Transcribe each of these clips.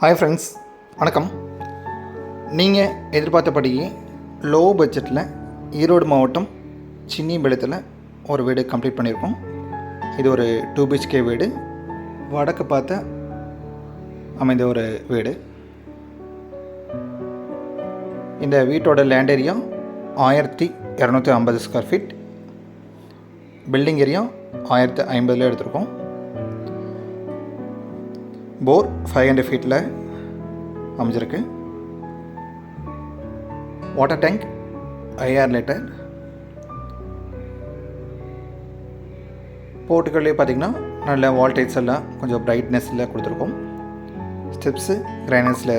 Hi friends வணக்கம். நீங்கள் எதிர்பார்த்தபடியே low பட்ஜெட்டில் ஈரோடு மாவட்டம் சின்னிபெளத்தில் ஒரு வீடு கம்ப்ளீட் பண்ணியிருக்கோம் இது ஒரு டூ பிஹெச்கே வீடு. வடக்கு பார்த்த அமைந்த ஒரு வீடு. இந்த வீட்டோட லேண்ட் ஏரியா ஆயிரத்தி இரநூத்தி ஐம்பது ஸ்கொயர் ஃபீட் பில்டிங் ஏரியா ஆயிரத்தி ஐம்பதில் எடுத்திருக்கோம். போர் ஃபைவ் ஹண்ட்ரட் ஃபீட்டில் அமைஞ்சிருக்கு. வாட்டர் டேங்க் ஐஆர் லிட்டர் போர்ட்டுகளே பார்த்திங்கன்னா நல்ல வால்டேஜ் எல்லாம் கொஞ்சம் பிரைட்னஸில் கொடுத்துருக்கோம். ஸ்டெப்ஸு கிரைனஸில்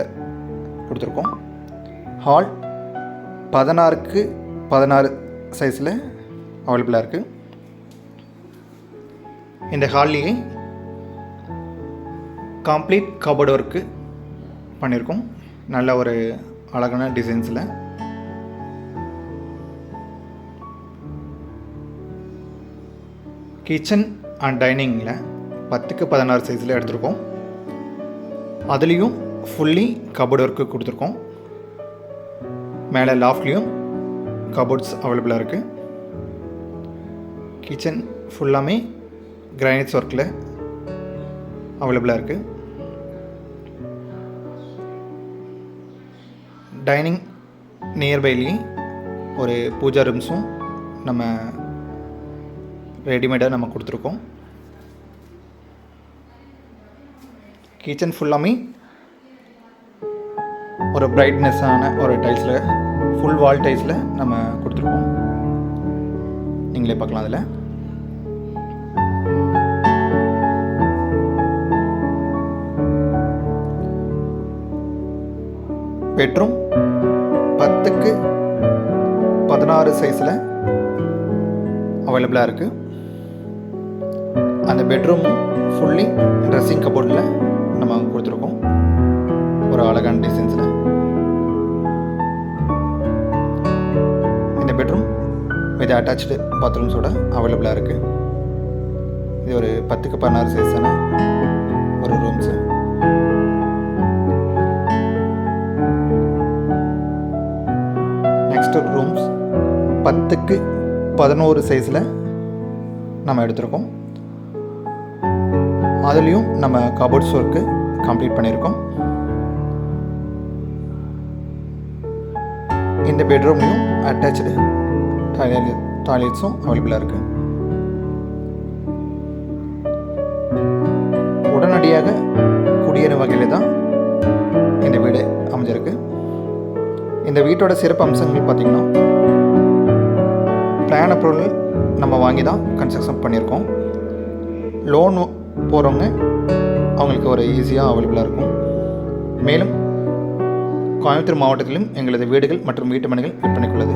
கொடுத்துருக்கோம். ஹால் பதினாறுக்கு பதினாறு சைஸில் அவைலபிளாக இருக்குது இந்த ஹால்லேயே கம்ப்ளீட் கபோர்ட் ஒர்க்கு பண்ணியிருக்கோம் நல்ல ஒரு அழகான டிசைன்ஸில் கிச்சன் அண்ட் டைனிங்கில் பத்துக்கு பதினாறு சைஸில் எடுத்திருக்கோம். அதுலேயும் ஃபுல்லி கபோர்டு ஒர்க்கு கொடுத்துருக்கோம். மேலே லாஃப்ட்லேயும் கபோர்ட்ஸ் அவைலபிளாக இருக்குது கிச்சன் ஃபுல்லாமே கிரானைட்ஸ் ஒர்க்கில் அவைலபிளாக இருக்குது டைனிங் நியர்பைலேயும் ஒரு பூஜா ரூம்ஸும் நம்ம ரெடிமேடாக நம்ம கொடுத்துருக்கோம். கிச்சன் ஃபுல்லாமே ஒரு பிரைட்னஸ்ஸான ஒரு டைல்ஸில் ஃபுல் வால் டைல்ஸில் நம்ம கொடுத்துருக்கோம். நீங்களே பார்க்கலாம் அதில். பெட்ரூம் பத்துக்கு பதினாறு சைஸில் அவைலபிளாக இருக்குது அந்த பெட்ரூம் ஃபுல்லி ட்ரெஸ்ஸிங் கபோர்டில் நம்ம கொடுத்துருக்கோம். ஒரு அழகான டிசைன்ஸில் இந்த பெட்ரூம் வித் அட்டாச்சு பாத்ரூம்ஸோட அவைலபிளாக இருக்குது இது ஒரு பத்துக்கு பதினாறு சைஸான ஒரு ரூம்ஸு மாஸ்டர் ரூம்ஸ் பத்துக்கு பதினோரு சைஸில் நம்ம எடுத்திருக்கோம். அதுலேயும் நம்ம கபோர்ட்ஸ் ஒர்க்கு கம்ப்ளீட் பண்ணியிருக்கோம். இந்த பெட்ரூம்லையும் அட்டாச்சு டாய்லெட் டாய்லெட்ஸும் அவைலபிளாக இருக்குது உடனடியாக குடியேறும் வகையில் தான் இந்த வீட்டோட சிறப்பு அம்சங்கள் பார்த்திங்கன்னா பிளான் பொருள் நம்ம வாங்கி தான் கன்ஸ்ட்ரக்ஷன் பண்ணியிருக்கோம். லோன் போகிறவங்க அவங்களுக்கு ஒரு ஈஸியாக அவைலபிளாக இருக்கும். மேலும் கோயம்புத்தூர் மாவட்டத்திலும் எங்களது வீடுகள் மற்றும் வீட்டு மனைகள் விற்பனைக்குள்ளது